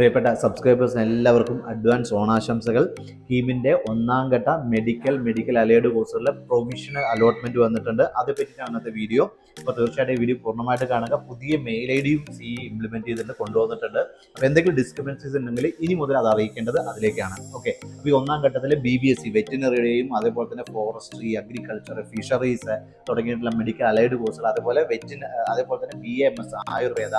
പ്രിയപ്പെട്ട സബ്സ്ക്രൈബേഴ്സിന് എല്ലാവർക്കും അഡ്വാൻസ് ഓണാശംസകൾ. കീമിന്റെ ഒന്നാം ഘട്ട മെഡിക്കൽ മെഡിക്കൽ അലൈഡ് കോഴ്സുകളിലെ പ്രൊവിഷണൽ അലോട്ട്മെന്റ് വന്നിട്ടുണ്ട്. അത് പറ്റിയിട്ടാണ് അന്നത്തെ വീഡിയോ അപ്പോൾ തീർച്ചയായിട്ടും ഈ വീഡിയോ പൂർണമായിട്ട് കാണുക. പുതിയ മെയിൽ ഐ ഡിയും സി ഇംപ്ലിമെന്റ് ചെയ്തിട്ട് കൊണ്ടുവന്നിട്ടുണ്ട്. അപ്പോൾ എന്തെങ്കിലും ഡിസ്ക്രിമിനൻസീസ് ഉണ്ടെങ്കിൽ ഇനി മുതൽ അത് അറിയിക്കേണ്ടത് അതിലേക്കാണ്. ഓക്കെ അപ്പോൾ ഈ ഒന്നാം ഘട്ടത്തിൽ ബി ബി എസ് സി വെറ്റിനറിയുടെയും അതേപോലെ തന്നെ ഫോറസ്ട്രി അഗ്രികൾച്ചർ ഫിഷറീസ് തുടങ്ങിയിട്ടുള്ള മെഡിക്കൽ അലൈഡ് കോഴ്സുകൾ അതേപോലെ വെറ്റിന അതേപോലെ തന്നെ B M S Ayurveda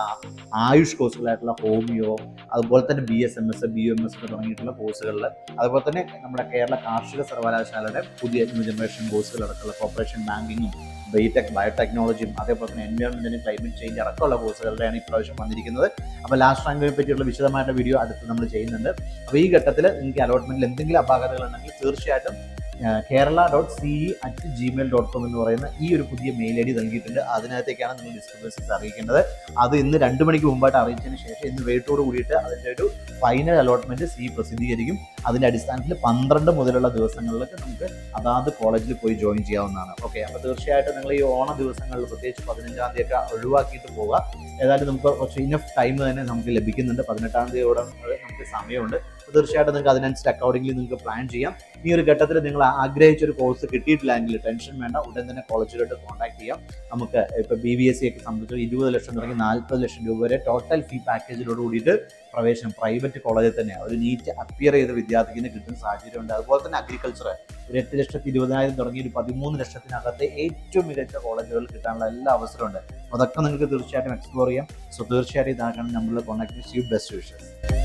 AYUSH കോഴ്സുകളായിട്ടുള്ള homeo അതുപോലെ തന്നെ B S M S B M S തുടങ്ങിയിട്ടുള്ള കോഴ്സുകളിൽ അതുപോലെ തന്നെ നമ്മുടെ കേരള കാർഷിക സർവകലാശാലയുടെ പുതിയ ന്യൂ ജനറേഷൻ കോഴ്സുകളടക്കമുള്ള കോപ്പറേഷൻ ബാങ്കിങ്ങും ബിടെക് ബയോടെക്നോളജിയും അതേപോലെ തന്നെ എൻവയോൺമെന്റിന് ക്ലൈമറ്റ് ചേഞ്ച് അടക്കമുള്ള കോഴ്സുകളുടെയാണ് ഈ പ്രാവശ്യം വന്നിരിക്കുന്നത്. അപ്പോൾ ലാസ്റ്റ് റാങ്കിനെ പറ്റിയുള്ള വിശദമായിട്ട് വീഡിയോ അടുത്ത് നമ്മൾ ചെയ്യുന്നുണ്ട്. അപ്പോൾ ഈ ഘട്ടത്തിൽ നിങ്ങൾക്ക് അലോട്ട്മെന്റിൽ എന്തെങ്കിലും അപാകതകൾ ഉണ്ടെങ്കിൽ തീർച്ചയായിട്ടും Kerala dot C E at Gmail dot com എന്ന് പറയുന്ന ഈ ഒരു പുതിയ മെയിൽ ഐ ഡി നൽകിയിട്ടുണ്ട്. അതിനകത്തേക്കാണ് നിങ്ങൾ ഡിസ്ക്രിപ്ഷൻസ് അറിയിക്കേണ്ടത്. അത് ഇന്ന് രണ്ട് മണിക്ക് മുമ്പായിട്ട് അറിയിച്ചതിന് ശേഷം ഇന്ന് വെയിറ്റോട് കൂടിയിട്ട് അതിന്റെ ഒരു ഫൈനൽ അലോട്ട്മെന്റ് സി പ്രസിദ്ധീകരിക്കും. അതിന്റെ അടിസ്ഥാനത്തിൽ പന്ത്രണ്ട് മുതലുള്ള ദിവസങ്ങളിലൊക്കെ നമുക്ക് അതാത് കോളേജിൽ പോയി ജോയിൻ ചെയ്യാവുന്നതാണ്. ഓക്കെ അപ്പോൾ തീർച്ചയായിട്ടും നിങ്ങൾ ഈ ഓണ ദിവസങ്ങളിൽ പ്രത്യേകിച്ച് പതിനഞ്ചാം തീയതി ഒക്കെ ഒഴിവാക്കിയിട്ട് പോവുക. ഏതായാലും നമുക്ക് കുറച്ച് ഇനഫ് ടൈം തന്നെ നമുക്ക് ലഭിക്കുന്നുണ്ട്. പതിനെട്ടാം തീയതിയോടെ നമുക്ക് സമയമുണ്ട്. തീർച്ചയായിട്ടും നിങ്ങൾക്ക് അതിനനുസരിച്ച് അക്കോർഡിംഗ്ലി നിങ്ങൾക്ക് പ്ലാൻ ചെയ്യാം. ഈ ഒരു ഘട്ടത്തിൽ നിങ്ങൾ ആഗ്രഹിച്ച ഒരു കോഴ്സ് കിട്ടിയിട്ടില്ലെങ്കിൽ ടെൻഷൻ വേണ്ട. ഉടൻ തന്നെ കോളേജിലോട്ട് കോൺടാക്ട് ചെയ്യാം. നമുക്ക് ഇപ്പോൾ ബി ബി എസ് സി ഒക്കെ സംബന്ധിച്ച് ഇരുപത് ലക്ഷം തുടങ്ങി നാൽപ്പത് ലക്ഷം രൂപ വരെ ടോട്ടൽ ഫീ പാക്കേജിലോട് കൂടിയിട്ട് പ്രവേശനം പ്രൈവറ്റ് കോളേജിൽ തന്നെ ഒരു നീറ്റ് അപ്പിയർ ചെയ്ത വിദ്യാർത്ഥിക്ക് കിട്ടുന്ന സാഹചര്യമുണ്ട്. അതുപോലെ തന്നെ അഗ്രികൾച്ചർ ഒരു എട്ട് ലക്ഷത്തി ഇരുപതിനായിരം തുടങ്ങി ഒരു പതിമൂന്ന് ലക്ഷത്തിനകത്തെ ഏറ്റവും മികച്ച കോളേജുകൾ കിട്ടാനുള്ള എല്ലാ അവസരമുണ്ട് അതൊക്കെ നിങ്ങൾക്ക് തീർച്ചയായിട്ടും എക്സ്പ്ലോർ ചെയ്യാം. സോ തീർച്ചയായിട്ടും ഇതാക്കണം നമ്മൾ കോൺടാക്ട് യു ബെസ്റ്റ് വിഷസ്